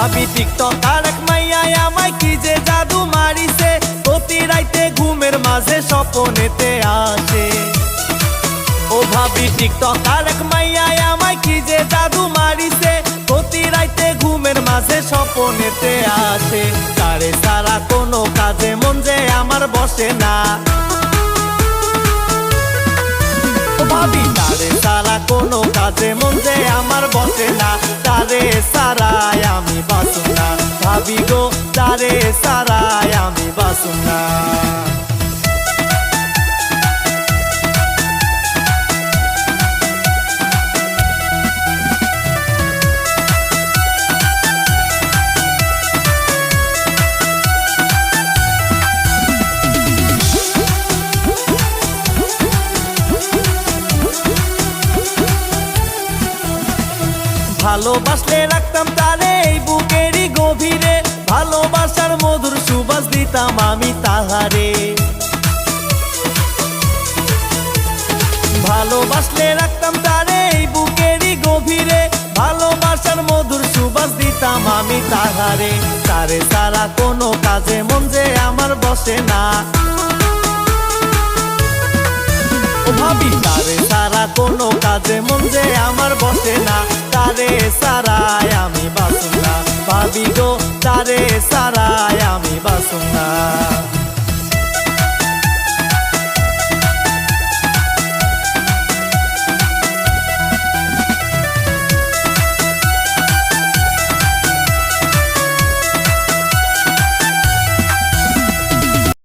ভাবি টিকটক, আর মাইয়ায় আমায় কি যে জাদু মারিছে। প্রতি রাইতে ঘুমের মাঝে স্বপনেতে আসে। ও ভাবি টিকটক, আর মাইয়ায় আমায় কি যে জাদু মারিছে। প্রতি রাইতে ঘুমের মাঝে স্বপনেতে আসে। তারে সারা কোনো কাজে মন যে আমার বসে না। ভাবি, তারে সারা কোনো কাজে মন যে আমার বসে না। তারে সারায় আমি বাসুনা। ভাবি গো তারে সারায় আমি বাসুম ভালোবাসলে রাখতাম তারে এই বুকেরই গভীরে। ভালোবাসার মধুর সুবাস দিতাম আমি তাহারে। ভালোবাসলে রাখতাম তারে এই বুকেরই গভীরে। ভালোবাসার মধুর সুবাস দিতাম আমি তাহারে। তারে সারা কোনো কাজে মন যে আমার বসে না। ভাবি, তারে সারা কোনো কাজে মন যে আমার ভাবি গো তারে সারায় আমি বাসুম